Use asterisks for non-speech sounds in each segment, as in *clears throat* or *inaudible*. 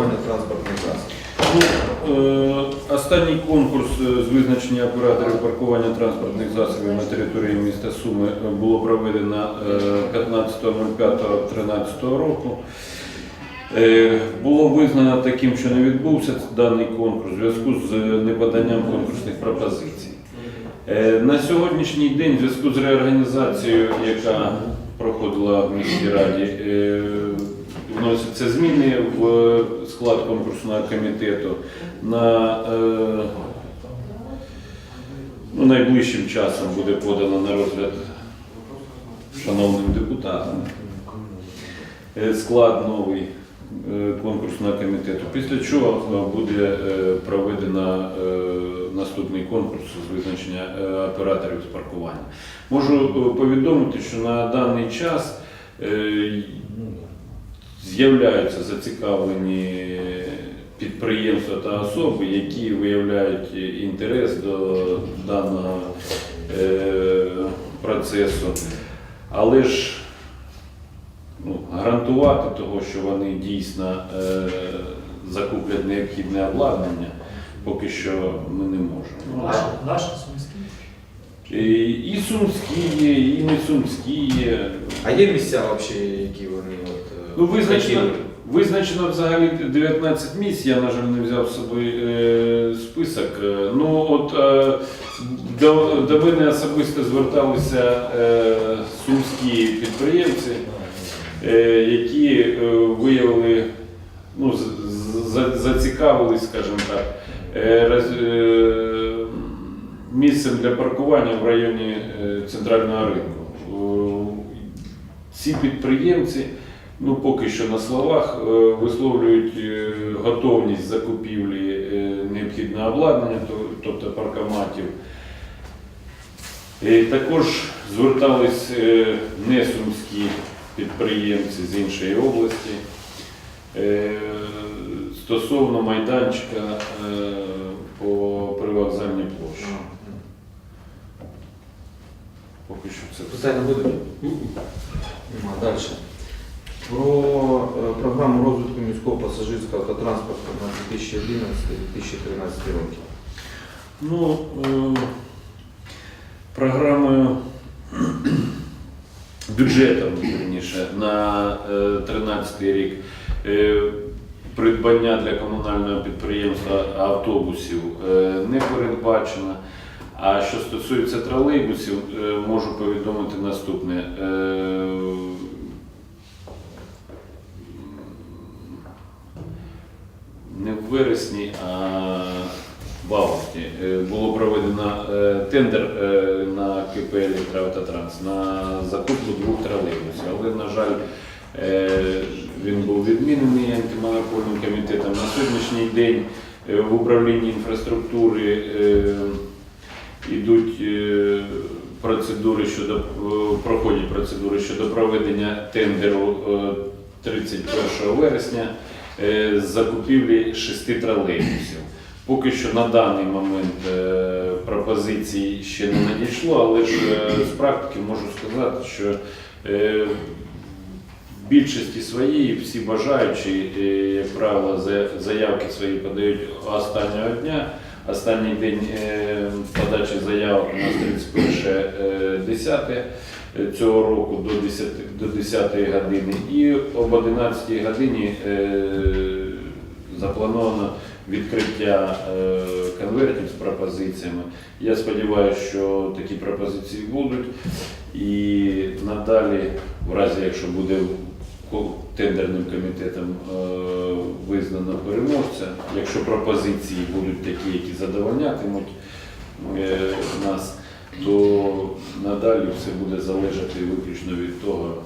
паркування транспортних засобів. Ну, е, останній конкурс е, з визначення операторів паркування транспортних засобів на території міста Суми е, було проведено е, 15.05.13 року. Було визнано таким, що не відбувся даний конкурс у зв'язку з неподанням конкурсних пропозицій. На сьогоднішній день, в зв'язку з реорганізацією, яка проходила в міській раді, вносяться зміни в склад конкурсного комітету на е, ну, найближчим часом буде подано на розгляд шановним депутатам е, склад новий е, конкурсного комітету. Після чого буде проведено наступний конкурс з визначення операторів з паркування. Можу повідомити, що на даний час з'являються зацікавлені підприємства та особи, які виявляють інтерес до даного е, процесу. Але ж ну, гарантувати того, що вони дійсно е, закуплять необхідне обладнання, поки що ми не можемо. Ну, наші сумські. І, і сумські є, і не сумські є. А є місця взагалі, які вони от, е, Ну, визначено, хотіли? визначено взагалі 19 місць, я, на жаль, не взяв з собою е, список. Е, Ну, от е, до, до мене особисто зверталися е, сумські підприємці, е, які е, виявили, ну, з- з- за- зацікавились, скажімо так, е, роз- е, місцем для паркування в районі е, центрального ринку. Е, Ці підприємці ну, поки що на словах е, висловлюють готовність закупівлі необхідного обладнання, тобто паркоматів. Також звертались несумські підприємці з іншої області стосовно майданчика по привокзальній площі. Поки що це все. Питання будуть? Нема. Далі. Про е, програму розвитку міського пасажирського та транспорту на 2011-2013 роки. Ну, е, програмою *clears throat* бюджетом, верніше, на 2013 рік е, придбання для комунального підприємства автобусів не передбачено. А що стосується тролейбусів, е, можу повідомити наступне. Е, не в вересні, а в августі е, було проведено тендер на КП «Електроавтотранс» на закупку двох тролейбусів. Але, на жаль, він був відмінений антимонопольним комітетом. На сьогоднішній день в управлінні інфраструктури йдуть е, процедури щодо е, проходять процедури щодо проведення тендеру е, 31 вересня е, з закупівлі шести тролейбусів. Поки що на даний момент пропозицій ще не надійшло, але ж з практики можу сказати, що більшості своїй всі бажаючі, як правило, заявки свої подають останнього дня. Останній день е, подачі заяв у нас 31 10 цього року до 10, до 10 години і об 11 годині е, заплановано відкриття е, конвертів з пропозиціями. Я сподіваюся, що такі пропозиції будуть. І надалі, в разі якщо буде тендерним комітетом е, визнано переможця, якщо пропозиції будуть такі, які задовольнятимуть е, нас, то надалі все буде залежати виключно від того,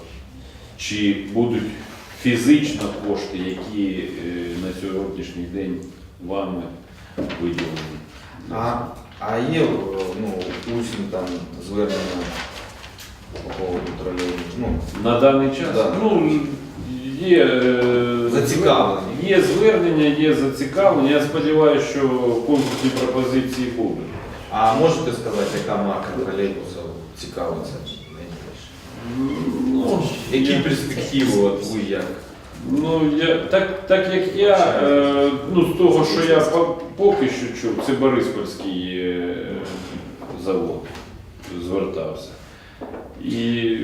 чи будуть фізично кошти, які е, на сьогоднішній день вами виділені. А, а є ну, усні там звернення по поводу тролейбусів? Ну, На даний час Да. ну, є, е, Зацікавлені. є звернення, є зацікавлення. Я сподіваюся, що конкурсні пропозиції будуть. а можете сказати, яка марка тролейбуса цікавиться найбільше? Ну, Які я- перспективи от ви як? Ну, я, так, так як я, е, ну, з того, що я по- поки що чув, це Бориспольський е, завод звертався. І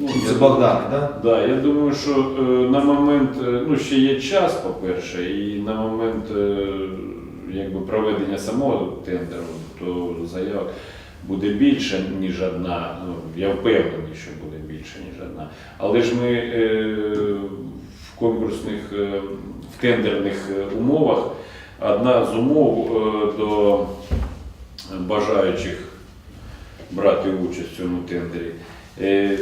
ну, Це Богдан, так? Да, я думаю, що е, на момент, е, ну ще є час, по-перше, і на момент е, якби проведення самого тендеру, то заяв буде більше, ніж одна. Ну, я впевнений, що буде більше, ніж одна. Але ж ми в конкурсних, в тендерних умовах одна з умов до бажаючих брати участь в цьому тендері. е,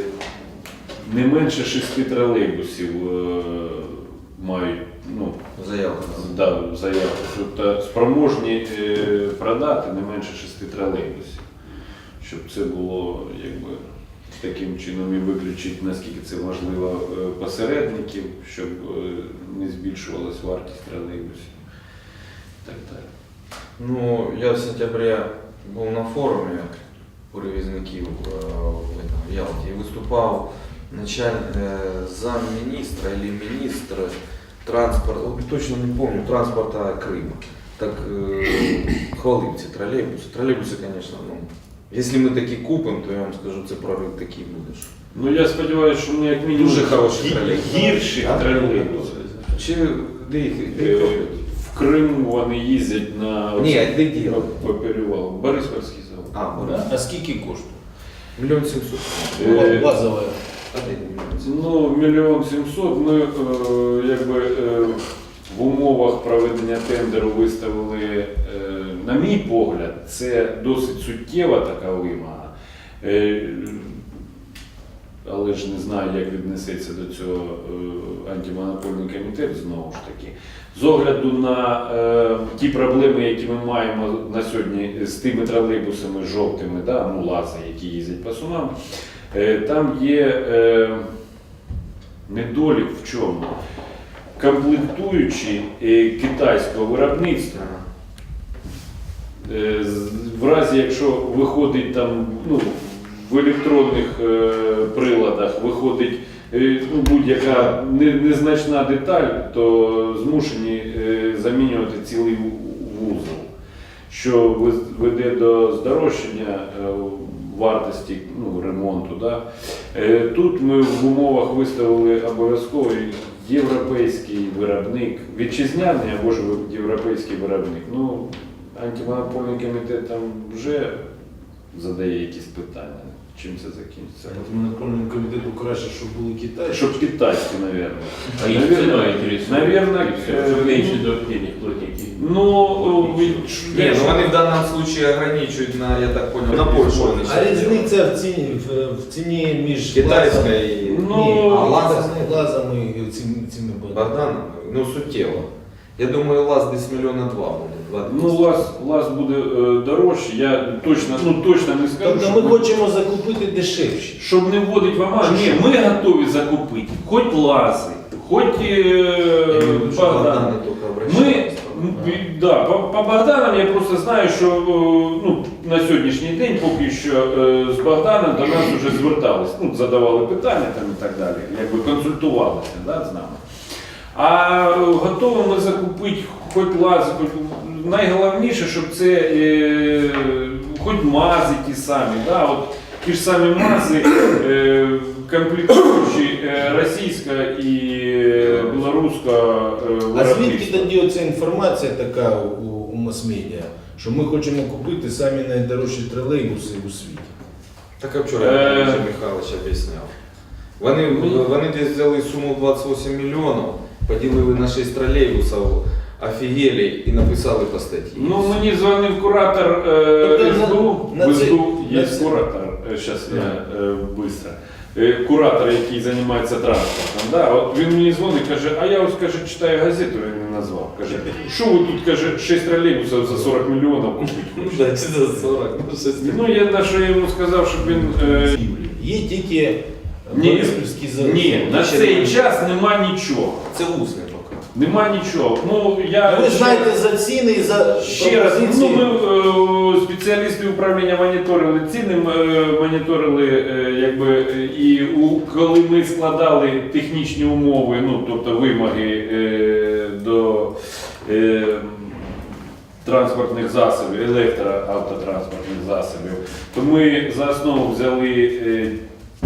не менше шести тролейбусів е, мають ну, Заявка. да, заявку. Тобто спроможні е, продати не менше шести тролейбусів. Щоб це було якби, таким чином і виключити, наскільки це важливо е, посередників, щоб не збільшувалась вартість тролейбусів. і Так далі. Ну, я в сентябрі був на форумі перевізників е, в Ялті виступав началь, е, замміністра або міністр транспорту, точно не помню, транспорта Крима. Так е, хвалив ці тролейбуси. Тролейбуси, звісно, ну, якщо ми такі купимо, то я вам скажу, це прорив такий буде. Ну я сподіваюся, що ми як мінімум Дуже хороші тролейбуси. гірші тролейбуси. Чи де їх, де? В Криму вони їздять на Ні, де. Бориспольський завод. А, Да? А скільки коштує? Мільйон сімсот. Е, Базове. А де мільйон сімсот? Ну, мільйон сімсот. Ми е, якби е, в умовах проведення тендеру виставили, е, на мій погляд, це досить суттєва така вимога. Е, але ж не знаю, як віднесеться до цього е, антимонопольний комітет знову ж таки. З огляду на е, ті проблеми, які ми маємо на сьогодні з тими тролейбусами жовтими, да, ну, лази, які їздять по сумам, е, там є е, недолік в чому? Комплектуючі е, китайського виробництва, Е, в разі, якщо виходить там ну, в електронних е, приладах, виходить е, ну, будь-яка незначна деталь, то змушені е, замінювати цілий вузол, що веде до здорожчання вартості ну, ремонту. Да? Тут ми в умовах виставили обов'язковий європейський виробник, вітчизняний або ж європейський виробник. Ну, антимонопольний комітет там вже задає якісь питання Чим це закінчиться? Антимонопольному комітету краще, щоб були китайські. Щоб китайські, мабуть. А их цена интересует. Наверное, И всё, э, чтобы меньше денег платить. Ну, від- Ні, ну вони в даному случае ограничують на, я так понял, на Польщу. вони А ще різниця в ціні, в, в ціні між Китайська лазами- і Ну, Ні, а лазер лазами, лазами і цими, цими Богданом, ну суттєво. Я думаю, лаз десь мільйона два буде. Ну, лаз, лаз буде е, дорожче, я точно, ну, точно не скажу. Тобто щоб ми хочемо закупити дешевші. Щоб не вводить в оману, ні, ми готові закупити хоч лази, хоч е, Богдан. Ми, і- да, по, по Богданам я просто знаю, що е, ну, на сьогоднішній день поки що е, з Богданом до нас вже звертались, ну, задавали питання там і так далі, якби консультувалися да, з нами. А е, готові ми закупити хоч лази, хоч найголовніше, щоб це е, хоч мази ті самі, да, от ті ж самі мази, е, комплектуючі е, російська і е, білоруська е, А звідки виробництва. тоді оця інформація така у, у мас-медіа, що ми хочемо купити самі найдорожчі тролейбуси у світі? Так а вчора Е. Михайлович об'ясняв. Вони, вони десь взяли суму 28 мільйонів, поділили на 6 тролейбусів, офігели і написали по статті. Ну, мені дзвонив куратор е, Тобто на- СБУ. на В це- СБУ є на куратор, зараз я е, быстро. Е, Куратор, який займається транспортом. Да, от він мені дзвонить, каже, а я ось каже, читаю газету, він мене назвав. Каже, що ви тут каже, 6 тролейбусів за 40 мільйонів купити хочете? *laughs* Да, чи за 40, ну щось Ну, я на що я йому сказав, щоб він. Е, Є тільки Ні, Бориспільський завод. ні, на ще цей немає. час нема нічого. Це усне. Нема нічого. Ну, я Ви знаєте за ціни і за Ще раз, ну пропозиції. ми е, спеціалісти управління моніторили ціни, м, е, моніторили, е, якби е, і у коли ми складали технічні умови, ну тобто вимоги е, до е, транспортних засобів, електроавтотранспортних засобів, то ми за основу взяли е,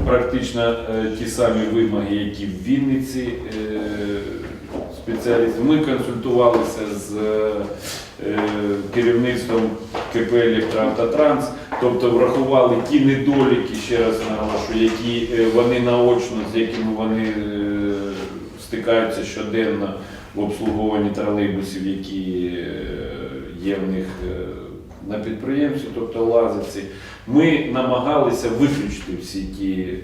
практично е, ті самі вимоги, які в Вінниці. е, Спеціалісти. Ми консультувалися з е, керівництвом КП «Електроавтотранс», тобто врахували ті недоліки, ще раз наголошую, які е, вони наочно, з якими вони е, стикаються щоденно в обслуговуванні тролейбусів, які е, є в них е, на підприємстві, тобто лазиці. Ми намагалися виключити всі ті е,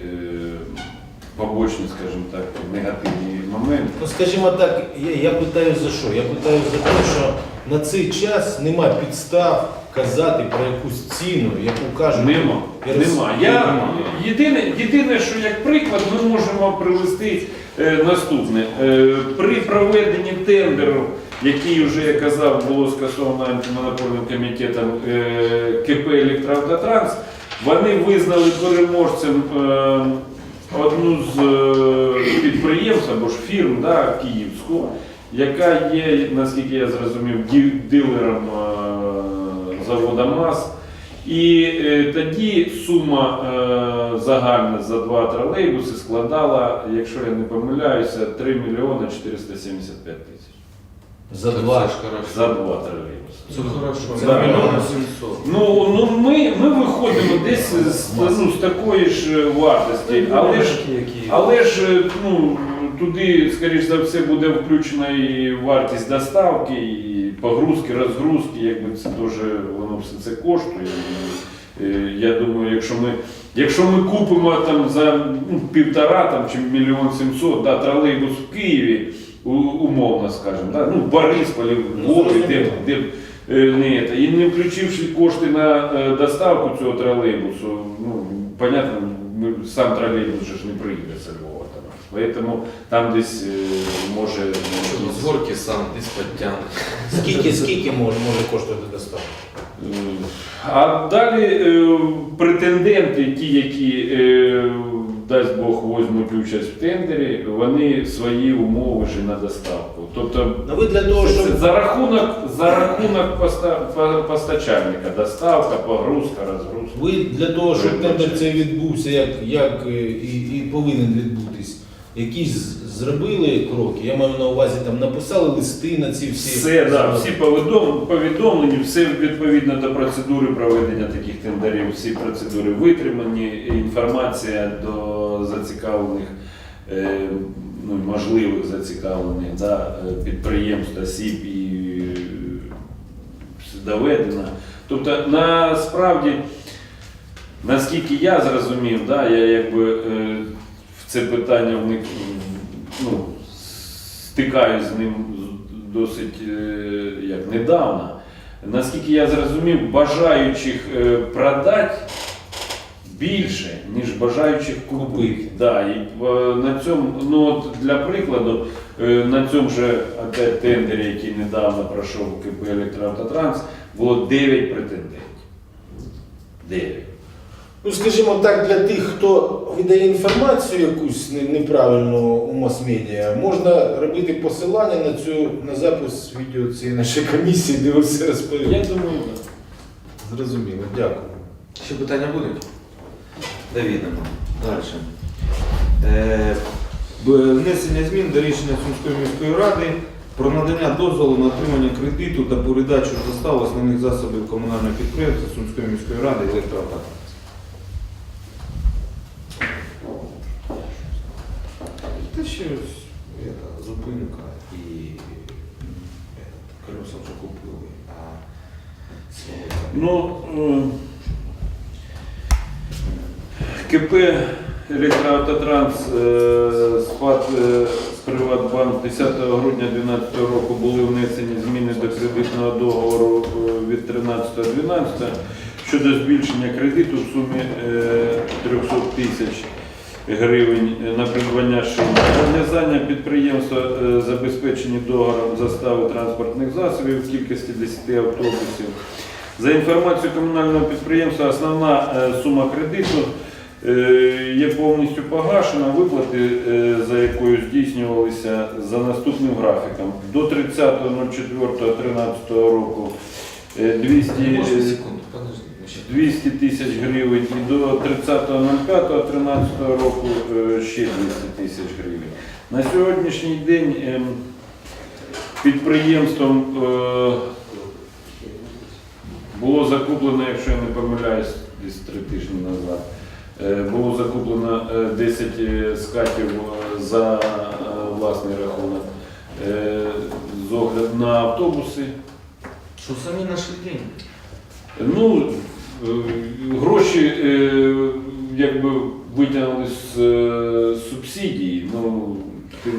побочні, скажімо так, негативні моменти. Ну, скажімо так, я, я питаю за що? Я питаю за те, що на цей час нема підстав казати про якусь ціну, яку кажуть. Нема. Я роз- Нема. Я, Нема. єдине, єдине, що як приклад, ми можемо привести е, наступне. Е, при проведенні тендеру, який вже я казав, було скасовано антимонопольним комітетом е, КП «Електроавтотранс», вони визнали переможцем е, одну з е, підприємств або ж фірм да, київську, яка є, наскільки я зрозумів, дилером е, завода МАЗ. І е, тоді сума загальна за два тролейбуси складала, якщо я не помиляюся, 3 мільйони 475 тисяч. За Це два. хорошо. За два тролейбуси. Це хорошо. Да. мільйон сімсот. Ну, ну ми, ми виходимо десь з, ну, з такої ж е, вартості, але ж, але ж е, ну, туди, скоріш за все, буде включена і вартість доставки, і погрузки, розгрузки, якби це теж воно все це коштує. І, е, Я думаю, якщо ми, якщо ми купимо там за ну, півтора там, чи мільйон сімсот да, тролейбус в Києві, умовно скажімо, да, ну, в Борисполі, в Ну, Львові, де, де не це. І не включивши кошти на е, доставку цього тролейбусу, ну, понятно, сам тролейбус же ж не приїде з Львова. Там. Поэтому там десь е, може З горки сам десь підтягне. Скільки, скільки може, може коштувати доставка? Е, А далі е, претенденти, ті, які, дасть Бог, візьмуть участь в тендері, вони свої умови ж на доставку. Тобто Ну ви для того, це- щоб за рахунок, за рахунок поста, по- постачальника, доставка, погрузка, розгрузка. ви для того, щоб тендер цей відбувся, як, як е, і, і повинен відбутись, якісь зробили кроки. Я маю на увазі там написали листи на ці всі. Все, да, всі повідом- повідомлені, все відповідно до процедури проведення таких тендерів, всі процедури витримані, інформація до зацікавлених, е, ну, можливих зацікавлених да, е, підприємств, осіб і е, доведена. Тобто насправді, наскільки я зрозумів, да, я якби е, це питання вник, ну, стикаюсь з ним досить е, як недавно. Наскільки я зрозумів, бажаючих е, продати більше, ніж бажаючих купити. Да, і е, на цьому, ну от для прикладу, на цьому же опять тендері, який недавно пройшов КП «Електроавтотранс», було 9 претендентів. 9. Ну, скажімо так, для тих, хто видає інформацію якусь неправильну у мас-медіа, можна робити посилання на цю на запис відео цієї нашої комісії, де ви все Я думаю, так. Зрозуміло, дякую. Ще питання будуть? Давідемо. Далі. Е, внесення змін до рішення Сумської міської ради про надання дозволу на отримання кредиту та передачу застав основних засобів комунального підприємства Сумської міської ради електроавтотранс. Та это, зупинка і этот, колеса вже купили, а Ну, е, КП «Електроавтотранс» е, спад е, з Приватбанк 10 грудня 2012 року були внесені зміни до кредитного договору від 13.12 щодо збільшення кредиту в сумі е, 300 тисяч. Гривень на придбання шин. Зобов'язання підприємства е, забезпечені договором застави транспортних засобів в кількості 10 автобусів. За інформацією комунального підприємства, основна е, сума кредиту е, є повністю погашена, виплати за якою здійснювалися за наступним графіком. До 30.04.13 року е, 200, Можно е, секунду, подожди. Мы щас- 200 тисяч гривень і до 30.05.13 року е, ще 200 тисяч гривень. На сьогоднішній день ем, підприємством е, було закуплено, якщо я не помиляюсь, десь три тижні назад. е, Було закуплено е, 10 е, скатів за власний рахунок з огляду на автобуси. Что сами нашли деньги? Ну, гроші е, якби витягнули з е, субсидії, ну,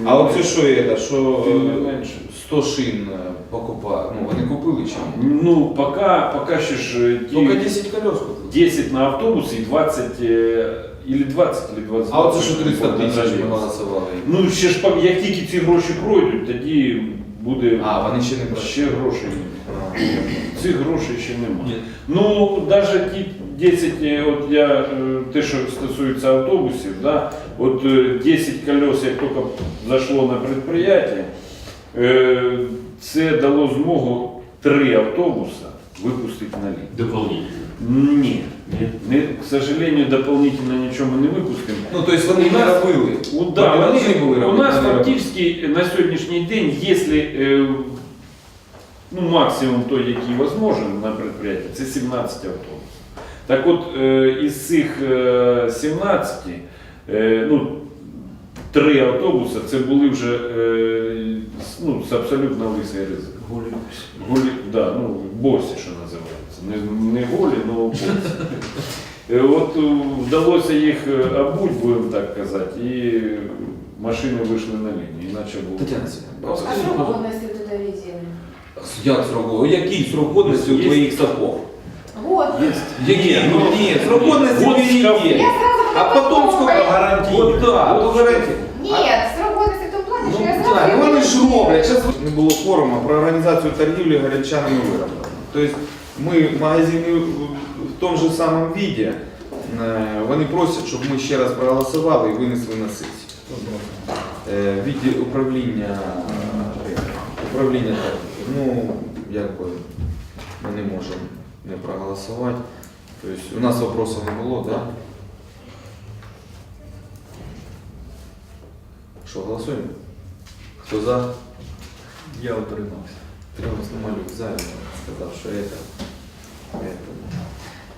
А оце що є, що Тим не е, менше. 100 шин е, покупали, ну вони купили чи ні? Ну, пока, пока ще ж е, ті Тільки 10 колес купили. 10 на автобус і 20, е, или 20, или 20. А оце що 300 тисяч ми голосували. Ну, ще ж як тільки ці гроші пройдуть, тоді буде А, вони ще не пройшли. ще грошей. А. Цих грошей ще немає. Ну, навіть ті 10, е, от я, е, те, що стосується автобусів, да, от е, 10 колес, як тільки зайшло на підприємство, е, це дало змогу 3 автобуса випустити на лід. Дополнительно. Ні. Не, к сожалению, дополнительно нічого ми не випустимо. Ну, то есть вони У не нас- робили. У, да, Вони вони- должны були у робити, нас вони робили. на сьогоднішній день, якщо е, ну, максимум той, який возможен на підприємстві, це 17 автобусів. Так от е, із цих е, 17, е, ну, три автобуси це були вже е, з- ну, з абсолютно лисий ризик. Голі, да, ну, босі, що. Не, не голі, але босі. Е, От е, вдалося їх е, обуть, будемо так казати, і машини вийшли на лінію, іначе було. Тетяна А Сергійовна, срок годности вот этой резины? як срок? О, Який срок годності у Є. твоїх сапог? Вот. Який? Ну, ні, срок годності Вот перейде. шкаф. Я сразу А потом сколько гарантийный. Вот да, то гарантия. Нет, срок годности в том плане, Ну что я так, сразу... вони ж роблять. Щас не було форуму про організацію торгівлі гарячаними виробами. Тобто ми магазини в тому ж самому віді, е, вони просять, щоб ми ще раз проголосували і винесли на сесію. Е, Відділ управління е, управління. Ну, якби ми не можемо не проголосувати. Тобто у нас вопросів не було, так? Да? Що, голосуємо? Хто за? Я утримався. Треба Малюк за сказав, що это.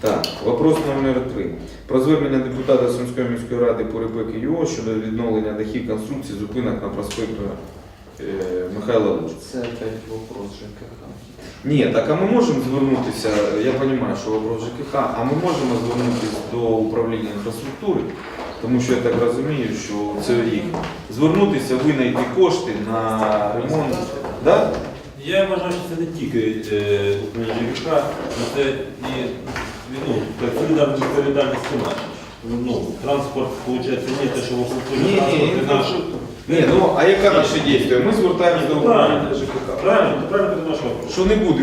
Так, вопрос номер три. Про звернення депутата Сумської міської ради Порибек ЮО щодо відновлення дахів конструкції зупинок на проспекту е, Михайла Лужка. Це опять вопрос ЖКХ. Ні, так а ми можемо звернутися, я розумію, що вопрос ЖКХ, а ми можемо звернутися до управління інфраструктури, тому що я так розумію, що це їх. Звернутися, винайти кошти на ремонт. Да? Я вважаю, що це не тільки е, управління але це і ну, так, солідарність відповідальність наші. Ну, транспорт, виходить, не те, що в Ні, ні, транспорт ні, наш. Ні, ну а яке наше дійство? Ми звертаємося до управління ЖКХ. Правильно, це правильно ти наш вопрос. Що не буде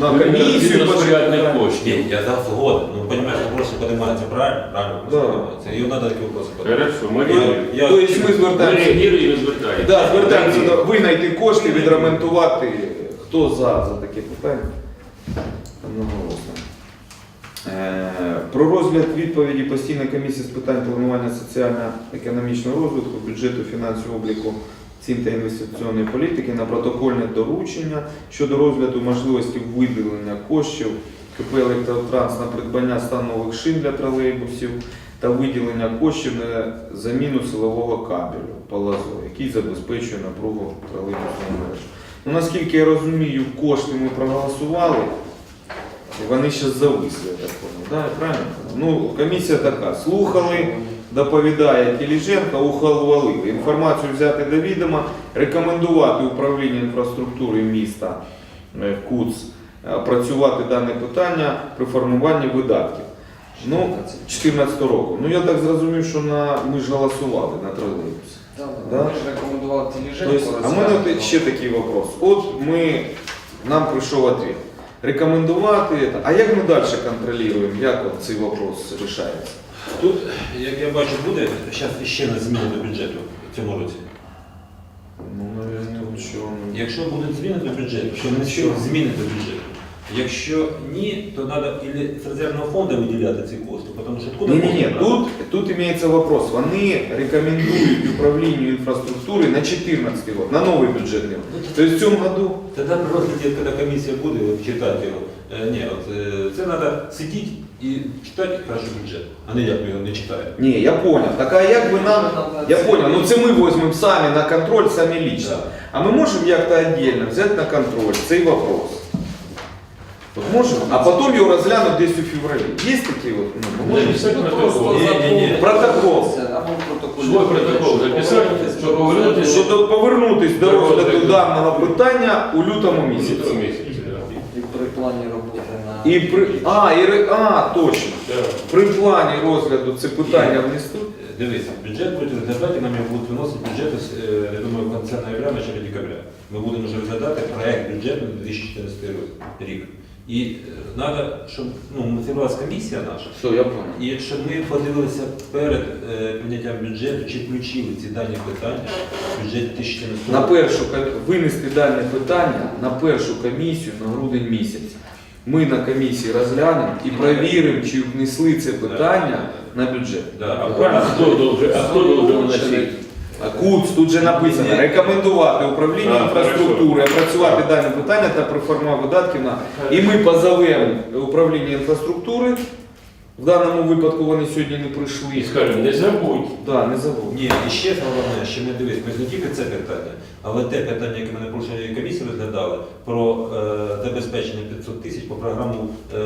на комісію розпорядних коштів. Я за згоден. Ну, понимаешь, вопросы поднимаются правильно? Правильно. Да. поднимаются. И надо такие вопросы поднимать. Хорошо, ми Я- Тобто ми Ми звертаємося. реагуємо і звертаємося. Да, звертаємося до винайти кошти, відремонтувати. Хто за за таке питання? Одноголосно. Е, Про розгляд відповіді постійної комісії з питань планування соціально-економічного розвитку, бюджету, фінансового обліку цін та інвестиційної політики на протокольне доручення щодо розгляду можливості виділення коштів КП «Електротранс» на придбання станових шин для тролейбусів та виділення коштів на заміну силового кабелю палазо, який забезпечує напругу тролейбусної мережі. Ну, наскільки я розумію, кошти ми проголосували, вони ще зависли, я так понял, да? правильно? Ну, комісія така, слухали, доповідає Тіліженко, ухвалили. Інформацію взяти до відома, рекомендувати управління інфраструктури міста е, КУЦ е, працювати дане питання при формуванні видатків. Ну, 14 року. Ну я так зрозумів, що на ми ж голосували на тролейбус. Да, Да? Ми ж рекомендували есть, а в мене ще такий вопрос. От ми, нам прийшов ответ. Рекомендувати, а як ми далі контролюємо, як от цей вопрос рішається? Тут, як я бачу, буде зараз ще не зміни до бюджету в цьому році. Ну, наверное, що... Якщо будуть зміни до бюджету, що не Що? зміни до бюджету. Якщо ні, то треба і з резервного фонду виділяти ці кошти, тому що откуда Ні, ні, ні, тут, тут имеется вопрос. Вони рекомендують управлінню інфраструктури на 14 год, на новий бюджетний год. То есть в цьому году Тоді при розгляді, коли комісія буде от, читати його, е, ні, от, е, це треба сидіти і читати хорошо бюджет, а не як ми його не читаємо. Ні, я понял. Так а як би нам. Я понял, ну це ми візьмемо самі на контроль, самі лично. Да. А ми можемо як-то отдельно взяти на контроль цей вопрос. От можемо, а потім його розглянути десь у февралі. Є такі от? Ну, протокол. Ні-ні-ні. Протокол. Або протокол. Свой протокол записати, щоб Щодо повернутись до розгляду даного питання у лютому місяці. місяці. І при плані роботи на... І при а, і ре- а, точно. При плані розгляду це питання внесуть. Дивіться, бюджет будуть розглядати, нам його будуть виносити бюджет, е, я думаю, в кінці ноября, начале декабря. Ми будемо вже розглядати проект бюджету на 2014 рік. І треба, щоб ну, мотивувалася комісія наша, Все, я понял. і щоб ми подивилися перед е, прийняттям бюджету, чи включили ці дані питання в бюджет 2014 На першу винести дане питання на першу комісію на грудень місяць. Ми на комісії розглянемо і перевіримо, чи внесли це питання на бюджет. Да, а А хто должен, а хто должен вносити? КУЦ тут же написано рекомендувати управлінню інфраструктури опрацювати дане питання та про форма видатків на і ми позовемо управління інфраструктури. В даному випадку вони сьогодні не І прийшли. скажемо, не забудь. Да, не забудь. Ні, і ще головне, що ми дивись, ми не тільки це питання, але те питання, яке ми на прошлій комісії розглядали, про е, забезпечення 500 тисяч по програму е,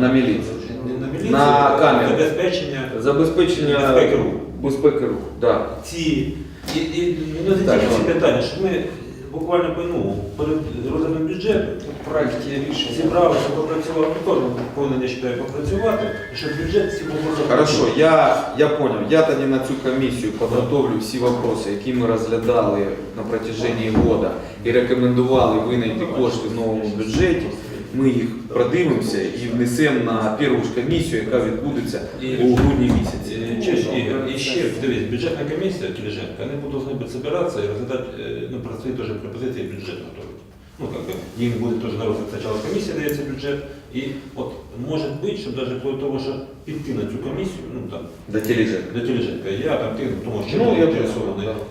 На міліцію. не на міліцію, На а камеру. забезпечення Забезпечення безпеки руху. Безпеки руху. Да. Ці і, і ну, не Так, тільки ці питання, що ми буквально ну, перед розглядом бюджету В проекті рішення. зібралися, попрацювали, ми теж повинен, я вважаю, попрацювати, щоб бюджет всі був Хорошо, я, я понял. Я тоді на цю комісію підготовлю всі вопроси, які ми розглядали на протяжении года і рекомендували винайти кошти в новому бюджеті. Ми їх продивимося і внесемо на першу ж комісію, яка відбудеться у грудні місяці. Е, Ігор, і ще дивись, бюджетна комісія Тіліженка, вони будуть повинні збиратися і розглядати, е, ну, про свої теж пропозиції бюджет готовить. Ну, как бы, їм буде теж на розгляд спочатку комісія дається бюджет, і от може бути, що навіть вплоть того, що піти на цю комісію, ну там, До тележек. до Тіліженка, я там ти, тому що Ну, я да.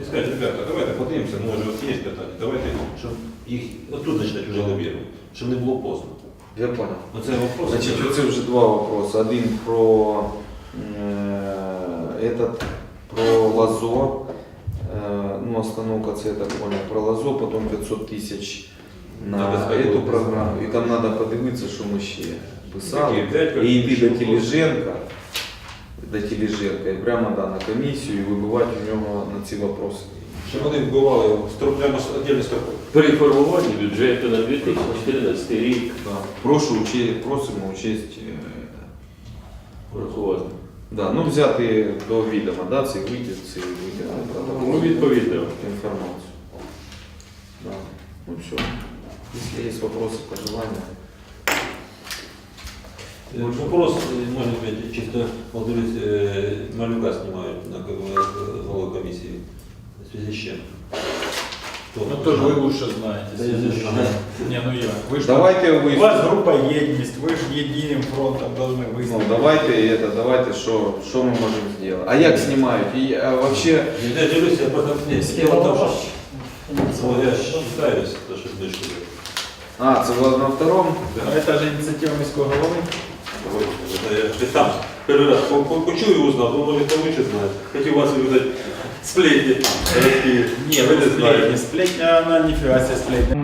і сказати, ребята, давайте подивимося, може у вас є питання, давайте, щоб їх отут починати вже лобірувати, щоб не було поздно. Я понял. Оце вопрос. Значит, оце вже два вопроси. Один про э, этот, про Лазо. Э, ну, остановка, це я так понял, про Лазо, потім 500 тисяч на На безпеку. эту програму. І там треба подивитися, що ми ще писали. Такі п'ять І йти до вопросів. Тележенка, до Тележенка, і прямо да, на комісію, і вибивати у нього на ці вопроси. Щоб вони вбивали його, прямо віддільно строку. При формуванні бюджету на 2014 рік Да. Прошу уче- просимо учесть. е, врахувати. Да, ну взяти до відома, да, цей витяг, цей витяг Ну, відповідно. інформацію. Да. Ну все. Если есть вопросы, пожелания. Е, Вопрос, е, може бути, чисто е, малюка знімають на ко- е, голову комісії. В связи з чим? Хто? Ну то ж ви лучше знаєте. Та я же знаю. Не, ну я. Вы ж Давайте у вы, вас группа єдність, ви ж єдиним фронтом должны ну, выступить. давайте это, давайте, что, что мы можем сделать. А як снимают? И а, вообще, Я дивлюся, я просто ні, сиділо там, що О, я считаюсь, то що знижку. а, це було на втором? Ну, Это же ініціатива міського голови. Ти сам перший раз по- по- почув і узнав, ну може там лучше знає. Хотів вас виведати сплетні. Нет, вы не сплетни, Сплетня, она нифига себе сплетня.